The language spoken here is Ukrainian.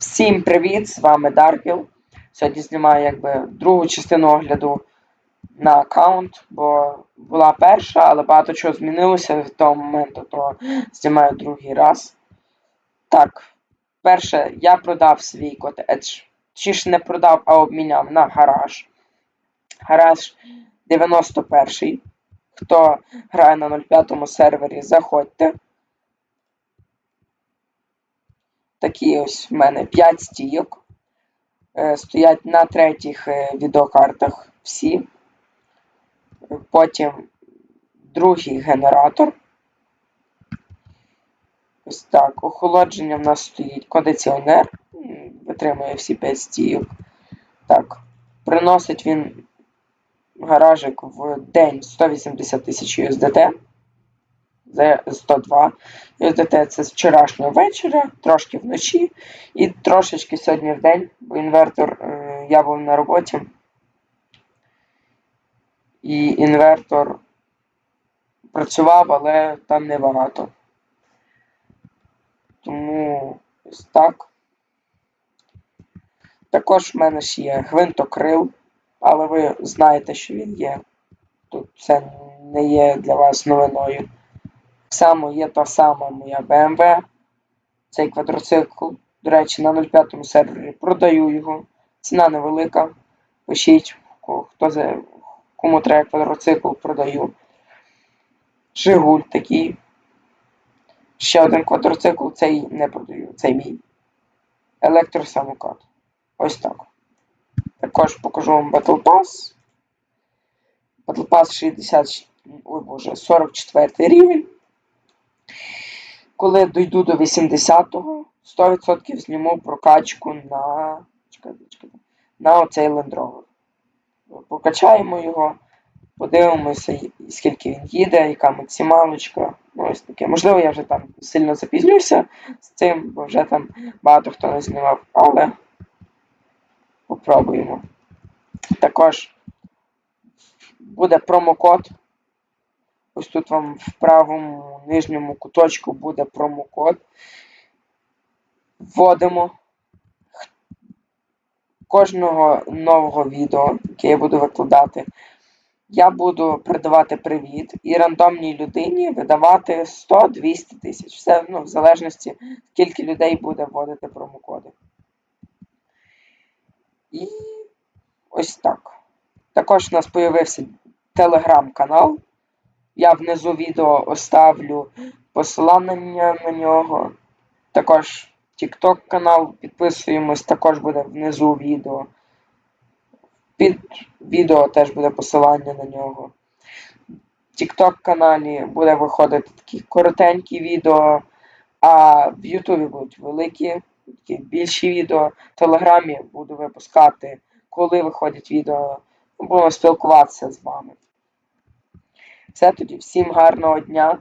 Всім привіт! З вами Даркіл. Сьогодні знімаю якби другу частину огляду на аккаунт, бо була перша, але багато чого змінилося від того моменту, то знімаю другий раз. Так, перше, я продав свій котедж. Чи ж не продав, а обміняв на гараж. Гараж 91. Хто грає на 05 сервері, заходьте. Такі ось в мене 5 стійок. Е, стоять на третіх е, відеокартах всі. Потім другий генератор. Ось так. Охолодження в нас стоїть кондиціонер. Витримує всі 5 стійок. Так. Приносить він гаражик в день 180 тисяч USDT. За 102 USDT це з вчорашнього вечора, трошки вночі і трошечки сьогодні в день, бо інвертор е, я був на роботі. І інвертор працював, але там небагато. Тому ось так. Також в мене ж є гвинтокрил, але ви знаєте, що він є. Тут це не є для вас новиною. Само є та сама моя BMW. Цей квадроцикл. До речі, на 05 сервері продаю його. Ціна невелика. Пишіть, хто за, кому треба квадроцикл, продаю. Жигуль такий. Ще один квадроцикл, цей не продаю, цей мій. Електросамокат. Ось так. Також покажу вам Battle Pass. Battle Pass 60, ой боже, 44 рівень. Коли дойду до 80-го, 100% зніму прокачку на. Чекайте, чекайте, на оцей Rover. Прокачаємо його, подивимося, скільки він їде, яка максималочка. Ну, ось таке. Можливо, я вже там сильно запізнюся з цим, бо вже там багато хто не знімав, але попробуємо. Також буде промокод. Ось тут вам в правому нижньому куточку буде промокод. Вводимо кожного нового відео, яке я буду викладати. Я буду передавати привіт і рандомній людині видавати 100-200 тисяч. Все ну, в залежності, скільки людей буде вводити промокоди. І ось так. Також у нас з'явився телеграм-канал. Я внизу відео оставлю посилання на нього. Також TikTok канал підписуємось, також буде внизу відео. Під відео теж буде посилання на нього. В TikTok каналі буде виходити такі коротенькі відео, а в Ютубі будуть великі, такі більші відео. В Телеграмі буду випускати, коли виходять відео. Будемо спілкуватися з вами. Все тоді, всім гарного дня.